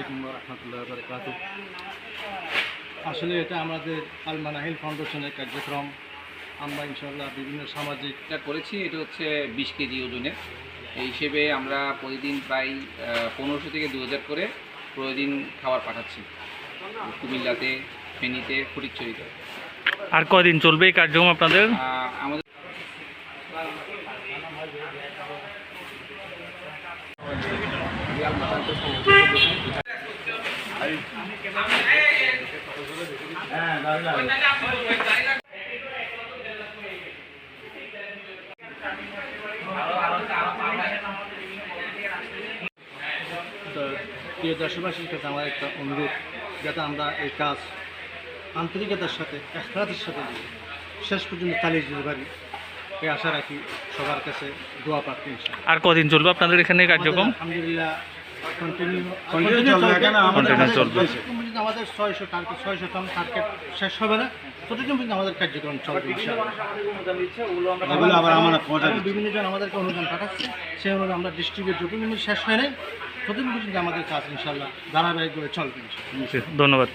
আলাইকুম রহমতুল্লাহ বারকাত আসলে এটা আমাদের আল মানাহিল ফাউন্ডেশনের কার্যক্রম। আমরা ইনশাল্লাহ বিভিন্ন সামাজিক যেটা করেছি এটা হচ্ছে বিশ কেজি ওজনের। এই হিসেবে আমরা প্রতিদিন প্রায় পনেরোশো থেকে দু হাজার করে প্রতিদিন খাবার পাঠাচ্ছি। কুমিল্লাতে ফেনীতে ফটিকছড়িতে। আর কদিন চলবে এই কার্যক্রম আপনাদের? আমাদের তো প্রিয় দেশবাসীর কাছে আমার একটা অনুরোধ যাতে আমরা এই কাজ আন্তরিকতার সাথে একরাতের সাথে শেষ পর্যন্ত চালিয়ে যেতে পারি এই আশা রাখি সবার কাছে দোয়া প্রার্থী আর কদিন চলবে আপনাদের এখানে কার্যক্রম? আলহামদুলিল্লাহ আমাদের ছয়শো টার্গেট ছয়শো টন টার্গেট শেষ হবে না। পর্যন্ত আমাদের কার্যক্রম চলবে আবার। বিভিন্ন জন আমাদেরকে অনুদান পাঠাচ্ছে। সেই অনুদান আমরা যতদিন পর্যন্ত শেষ হয় নাই ততদিন পর্যন্ত আমাদের কাজ ইনশাল্লাহ ধারাবাহিকভাবে চলবে ইনশাআল্লাহ। ধন্যবাদ।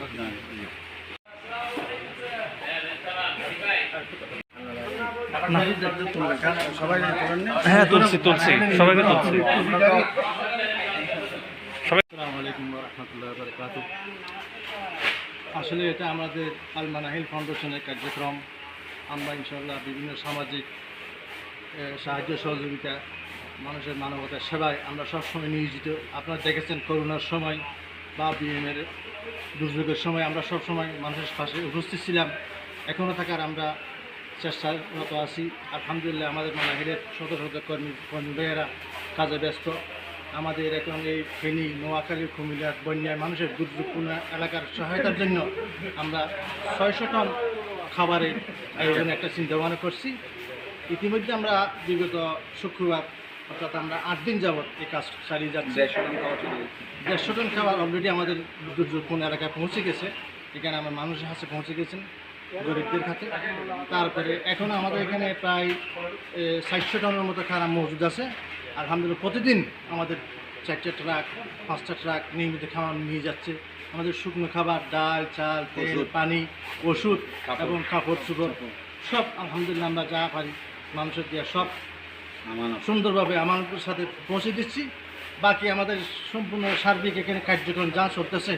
হ্যাঁ তুলছি তুলছি। সবাইকে তুলছি আসসালামু আলাইকুম রহমতুল্লাহ বারকাত আসলে এটা আমাদের আলমানাহিল ফাউন্ডেশনের কার্যক্রম। আমরা ইনশাল্লাহ বিভিন্ন সামাজিক সাহায্য সহযোগিতা, মানুষের মানবতার সেবায় আমরা সবসময় নিয়োজিত। আপনারা দেখেছেন করোনার সময় বা বিএমের দুর্যোগের সময় আমরা সবসময় মানুষের পাশে উপস্থিত ছিলাম। এখনও থাকার আমরা চেষ্টারত আছি। আলহামদুলিল্লাহ আমাদের মানাহিরের শত শত কর্মী কর্মী কাজে ব্যস্ত। আমাদের এখন এই ফেনী নোয়াখালী কুমিল্লার বন্যায় মানুষের দুর্যোগপূর্ণ এলাকার সহায়তার জন্য আমরা ছয়শো টন খাবারের আয়োজনে একটা চিন্তা ভাবনা করছি। ইতিমধ্যে আমরা বিগত শুক্রবার অর্থাৎ আমরা আট দিন যাবৎ এই কাজ চালিয়ে যাচ্ছি। দেড়শো টন খাবার চলে দেড়শো টন খাবার অলরেডি আমাদের দুর্যোগপূর্ণ এলাকায় পৌঁছে গেছে। এখানে আমার মানুষের হাতে পৌঁছে গেছেন গরিবদের হাতে তারপরে এখন আমাদের এখানে প্রায় ষাটশো টনের মতো খারাপ মজুদ আছে। আলহামদুলিল্লাহ প্রতিদিন আমাদের চারটে ট্রাক পাঁচটা ট্রাক নিয়মিত খাবার নিয়ে যাচ্ছে। আমাদের শুকনো খাবার ডাল চাল তেল পানি ওষুধ। এবং কাপড় চোপড় সব আলহামদুলিল্লাহ আমরা যা পারি মানুষের দেওয়া সব সুন্দরভাবে আমাদের সাথে পৌঁছে দিচ্ছি। বাকি আমাদের সম্পূর্ণ সার্বিক এখানে কার্যক্রম যা চলতেছে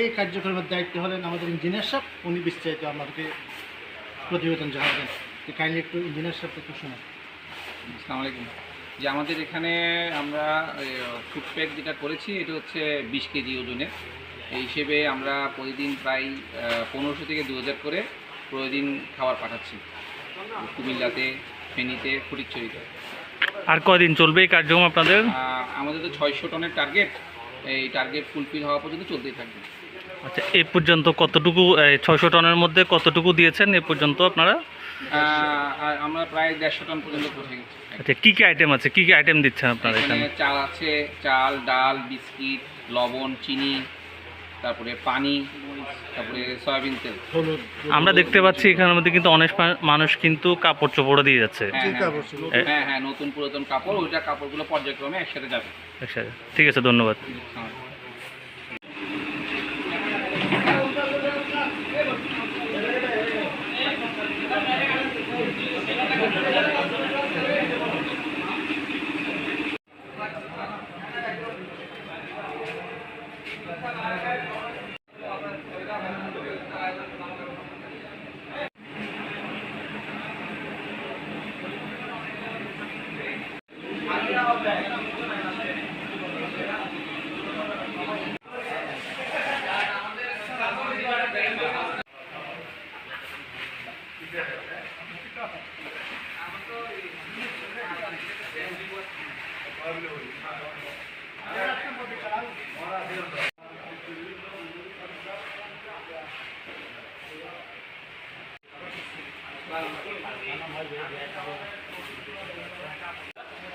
এই কার্যক্রমের দায়িত্ব হলেন আমাদের ইঞ্জিনিয়ার সাহেব। উনি বিস্তারিত আমাদেরকে প্রতিবেদন জানাবেন। কাইন্ডলি একটু ইঞ্জিনিয়ার সাহেব একটু শোনান। আসসালামু আলাইকুম। যে আমাদের এখানে আমরা ফুড প্যাক যেটা করেছি এটা হচ্ছে বিশ কেজি ওজনের। এই হিসেবে আমরা প্রতিদিন প্রায় পনেরোশো থেকে দু হাজার করে প্রতিদিন খাবার পাঠাচ্ছি। কুমিল্লাতে ফেনীতে ফটিকছড়িতে। আর কদিন চলবে এই কার্যক্রম আপনাদের? আমাদের তো ছয়শো টনের টার্গেট এই টার্গেট ফুলফিল হওয়া পর্যন্ত চলতেই থাকবে। আচ্ছা এ পর্যন্ত কতটুকু ছয়শো টনের মধ্যে কতটুকু দিয়েছেন এ পর্যন্ত আপনারা? আমরা প্রায় দেড়শো টন পর্যন্ত পৌঁছে গেছি। আচ্ছা কী কী আইটেম আছে? কী কী আইটেম দিচ্ছেন আপনারা এখানে চাল আছে চাল ডাল বিস্কিট লবণ চিনি তারপরে পানি তারপরে সয়াবিন তেল। আমরা দেখতে পাচ্ছি এখানের মধ্যে কিন্তু অনেক মানুষ কিন্তু কাপড় চোপড়ও দিয়ে যাচ্ছে। হ্যাঁ, হ্যাঁ। হ্যাঁ হ্যাঁ নতুন পুরাতন কাপড় ওইটা কাপড়গুলো পর্যায়ক্রমে একসাথে যাবে। আচ্ছা ঠিক আছে ধন্যবাদ।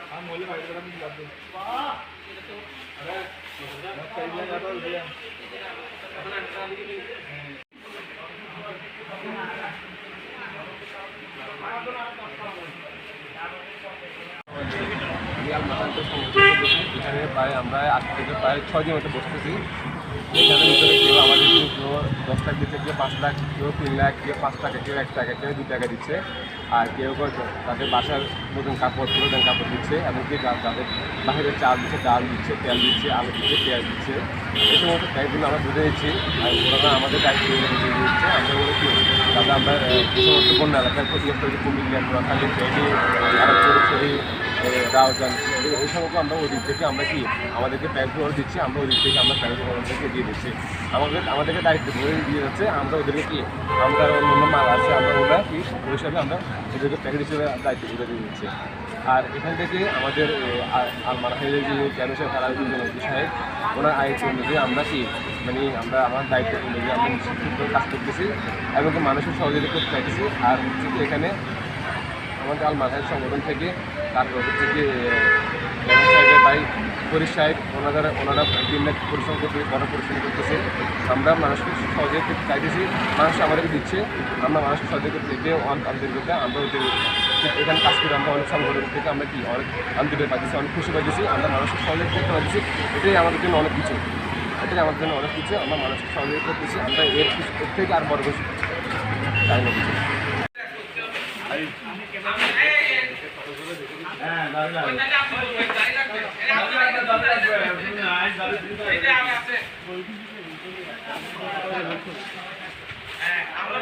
हाँ मोले भाई जरा मुझे लाभ दो अरे मैं कहीं जाता हूँ भैया এখানে প্রায় আমরা আজ থেকে প্রায় ছয় দিন মতো বসতেছি। ভিতরে কেউ আমাদের দশ লাখ দিচ্ছে, কেউ পাঁচ লাখ, কেউ তিন লাখ, কেউ পাঁচ টাকা, কেউ এক টাকা, কেউ দু টাকা দিচ্ছে। আর কেউ কেউ তাদের বাসার নতুন কাপড় পুরোনো কাপড় দিচ্ছে, এমনকি যাদের বাইরে চাল দিচ্ছে, ডাল দিচ্ছে, তেল দিচ্ছে, আলু দিচ্ছে, পেঁয়াজ দিচ্ছে। এই সমস্ত প্যাকগুলো আমরা বুঝে দিচ্ছি আর ওরা আমাদের বুঝে দিচ্ছে। আমরা বলে কি যাতে আমরা যে সমস্ত বন্যা এলাকার ক্ষতিগ্রস্ত হয়েছে, কুমিল্লা সমস্ত আমরা ওই দিক থেকে আমরা কি, আমাদেরকে প্যাকগুলো দিচ্ছি, আমরা ওই দিক থেকে আমরা প্যাকগুলো ওদেরকে দিয়ে দিচ্ছি। আমাদের আমাদেরকে দায়িত্ব ধরে দিয়ে যাচ্ছে। আমরা ওদেরকে কি আমরা অন্য মাল আছে, আমরা ওরা কি ওই হিসাবে আমরা ওদেরকে প্যাকেট হিসেবে দায়িত্ব ধরে দিয়ে দিচ্ছি। আর এখান থেকে আমাদের আলমার হাইলের যে তারা নদী সাহেব ওনার আইটি অনুযায়ী আমরা কি মানে আমরা আমার দায়িত্ব অনুযায়ী আমরা নিশ্চিত কাজ করতেছি এবং মানুষের সহযোগিতা করতে চাইতেছি। আর হচ্ছে এখানে আমাদের আলমার সংগঠন থেকে তারপর হচ্ছে কি ভাই ফরিদ সাহেব ওনারা ওনারা দিন রাত পরিশ্রম করতে, বড় পরিশ্রম করতেছে। আমরা মানুষকে সহযোগিতা করতে চাইতেছি, মানুষ আমাদেরকে দিচ্ছে, আমরা মানুষকে সহযোগিতা দিতে আন্তরিকতা আমরা ওদের এখানে কাজ করে আমরা অনেক সংগঠন থেকে আমরা কি অনেক আন্তরিক পাইতেছি, অনেক খুশি পাইতেছি, আমরা মানুষকে সহযোগিতা করতে পারতেছি। এটাই আমাদের জন্য অনেক কিছু। এটাই আমাদের জন্য অনেক কিছু, আমরা মানুষকে সহযোগিতা করতেছি, আমরা এর থেকে আর বড় কিছু চাই না কিছু। হ্যাঁ আমরা